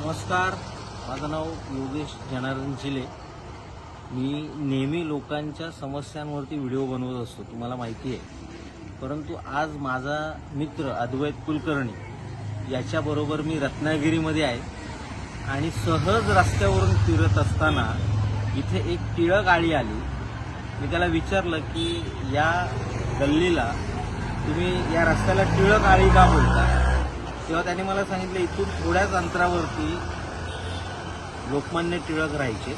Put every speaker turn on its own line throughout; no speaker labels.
नमस्कार माझं नाव योगेश जनार्दन चिले मी नेहमी लोकांच्या समस्यांवरती व्हिडिओ बनवत असतो तुम्हाला माहिती आहे. परंतु आज माझा मित्र अद्वैत कुलकर्णी याच्याबरोबर मी रत्नागिरीमध्ये आहे आणि सहज रस्त्यावरून फिरत असताना इथे एक टिळक आळी आली. मी त्याला विचारलं की या गल्लीला तुम्ही या रस्त्याला टिळक आळी का बोलता? तेव्हा त्याने मला सांगितलं इथून थोड्याच अंतरावरती लोकमान्य टिळक राहायचे.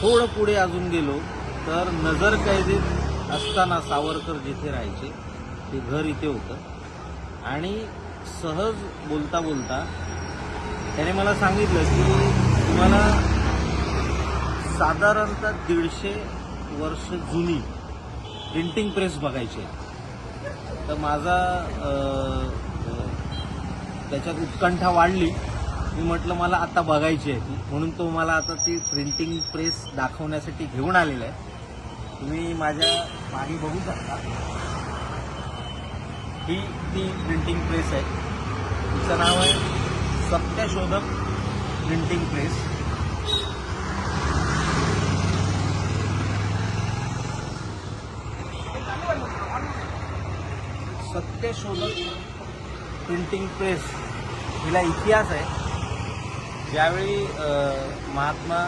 थोडं पुढे अजून गेलो तर नजर कैदेत असताना सावरकर जिथे राहायचे ते घर इथे होतं. आणि सहज बोलता बोलता त्याने मला सांगितलं की तुम्हाला साधारणतः दीडशे वर्ष जुनी प्रिंटिंग प्रेस बघायची आहे तर माझा त्याच्यात उत्कंठा वाढली. मी म्हटलं मला आता बघायची आहे ती. म्हणून तो मला आता ती प्रिंटिंग प्रेस दाखवण्यासाठी घेऊन आलेला आहे. तुम्ही माझ्या मागे बघू शकता. ही ती प्रिंटिंग प्रेस आहे. तिचं नाव आहे Satyashodhak printing press Satyashodhak printing press हिला इतिहास आहे. ज्यावेळी महात्मा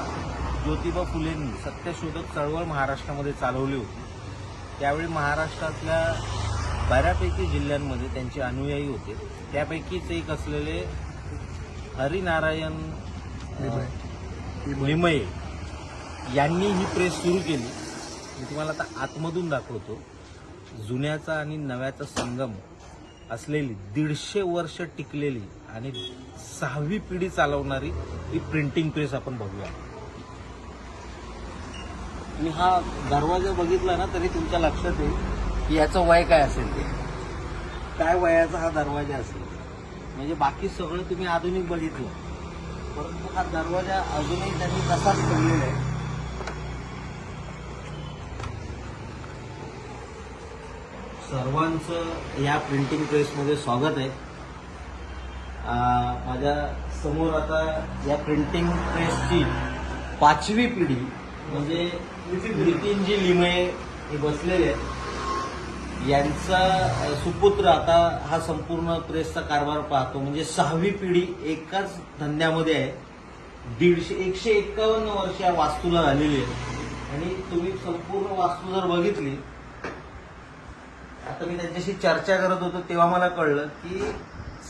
ज्योतिबा फुलेंनी सत्यशोधक चळवळ महाराष्ट्रामध्ये चालवली होती त्यावेळी महाराष्ट्रातल्या बऱ्यापैकी जिल्ह्यांमध्ये त्यांचे अनुयायी होते. त्यापैकीच एक असलेले हरिनारायण अ, लिमये यांनी ही प्रेस सुरू केली. मी तुम्हाला आता आतमधून दाखवतो. जुन्याचा आणि नव्याचा संगम असलेली दीडशे वर्ष टिकलेली आणि सहावी पिढी चालवणारी ही प्रिंटिंग प्रेस आपण बघूया. मी हा दरवाजा बघितला ना तरी तुमच्या लक्षात येईल की याचं वय काय असेल ते. काय वयाचा हा दरवाजा असेल. म्हणजे बाकी सगळं तुम्ही आधुनिक बघितलं. परंतु हा दरवाजा अजूनही त्यांनी तसाच ठेवलेला आहे. सर्वांचं या प्रिंटिंग प्रेसमध्ये स्वागत आहे. माझ्यासमोर आता या प्रिंटिंग प्रेसची पाचवी पिढी म्हणजे नितीनजी लिमये हे बसलेले आहेत. यांचा सुपुत्र आता हा संपूर्ण प्रेसचा कारभार पाहतो. म्हणजे सहावी पिढी एकाच धंद्यामध्ये आहे. दीडशे एकशे एक्कावन्न वर्ष या वास्तूला झालेली आहे. आणि तुम्ही संपूर्ण वास्तू जर बघितली आता मी त्यांच्याशी चर्चा करत होतो तेव्हा मला कळलं की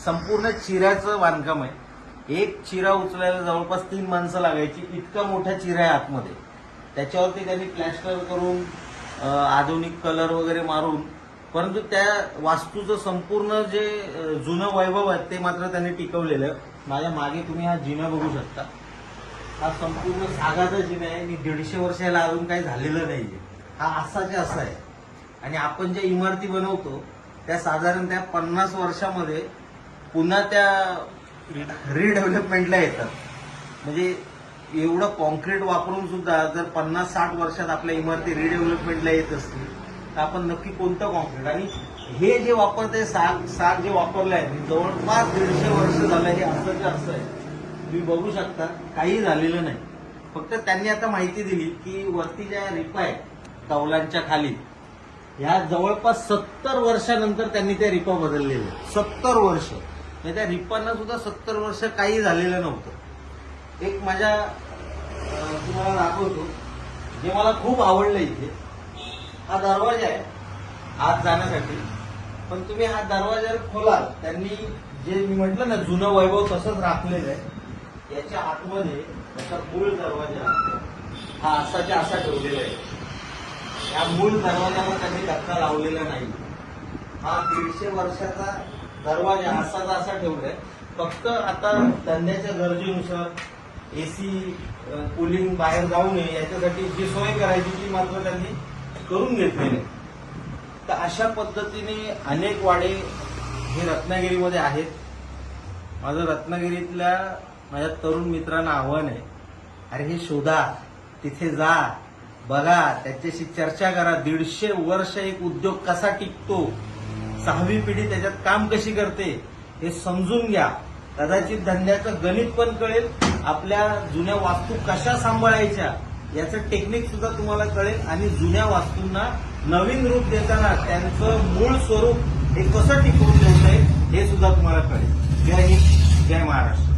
संपूर्ण चिऱ्याचं बांधकाम आहे. एक चिरा उचलायला जवळपास तीन माणसं लागायची इतका मोठा चिरा आहे आतमध्ये. त्याच्यावरती त्यांनी प्लॅस्टर करून आधुनिक कलर वगैरे मारून परंतु त्या वास्तूचं संपूर्ण जे जुनं वैभव आहे ते मात्र त्यांनी टिकवलेलं आहे. माझ्या मागे तुम्ही हा जिना बघू शकता. हा संपूर्ण सागाचा जिना आहे. आणि दीडशे वर्षाला अजून काही झालेलं नाही हा असाच्या असा आहे. आणि आपण ज्या इमारती बनवतो त्या साधारण त्या पन्नास वर्षामध्ये पुन्हा त्या रिडेव्हलपमेंटला येतात. म्हणजे एवढं कॉन्क्रीट वापरून सुद्धा जर पन्नास साठ वर्षात आपल्या इमारती रिडेव्हलपमेंटला येत असतील तर आपण नक्की कोणतं कॉन्क्रीट आणि हे जे वापरते साग साग जे वापरलं आहे जवळपास दीडशे वर्ष झालं हे असं असं आहे तुम्ही बघू शकता काही झालेलं नाही. फक्त त्यांनी आता माहिती दिली की वरती ज्या रिपा आहेत कौलांच्या खाली ह्या जवळपास सत्तर वर्षानंतर त्यांनी त्या रिपा बदललेल्या सत्तर वर्ष. म्हणजे त्या रिपांना सुद्धा सत्तर वर्ष काही झालेलं नव्हतं. एक माझ्या तुम्हाला दाखवतो. जे मला खूप आवडलं इथे हा दरवाजा आहे. आत जाण्यासाठी. पण तुम्ही हा दरवाजा खोलाल त्यांनी जे मी म्हटलं ना जुनं वैभव तसंच राखलेलं आहे. याच्या आतमध्ये त्याचा मूळ दरवाजा हा असाच्या असा ठेवलेला आहे. या मूळ दरवाजाला त्यांनी धक्का लावलेला नाही. हा दीडशे वर्षाचा दरवाजा असाचा असा ठेवलाय फक्त आता धंद्याच्या गरजेनुसार एसी कूलिंग बाहेर जाऊ नये याच्यासाठी जी सोय करायची ती मात्र त्यांनी करून घेतलेली आहे. तर अशा पद्धतीने अनेक वाडे हे रत्नागिरीमध्ये आहेत. माझं रत्नागिरीतल्या माझ्या तरुण मित्रांना आव्हान आहे. अरे हे शोधा तिथे जा. बघा त्याच्याशी चर्चा करा. दीडशे वर्ष एक उद्योग कसा टिकतो? सहावी पिढी त्याच्यात काम कशी करते? हे समजून घ्या. कदाचित धंद्याचं गणित पण कळेल. आपल्या जुन्या वास्तू कशा सांभाळायच्या याचं टेक्निक सुद्धा तुम्हाला कळेल. आणि जुन्या वास्तूंना नवीन रूप देताना त्यांचं मूळ स्वरूप हे कसं टिकवून ठेवता येईल हे सुद्धा तुम्हाला कळेल. जय हिंद जय महाराष्ट्र.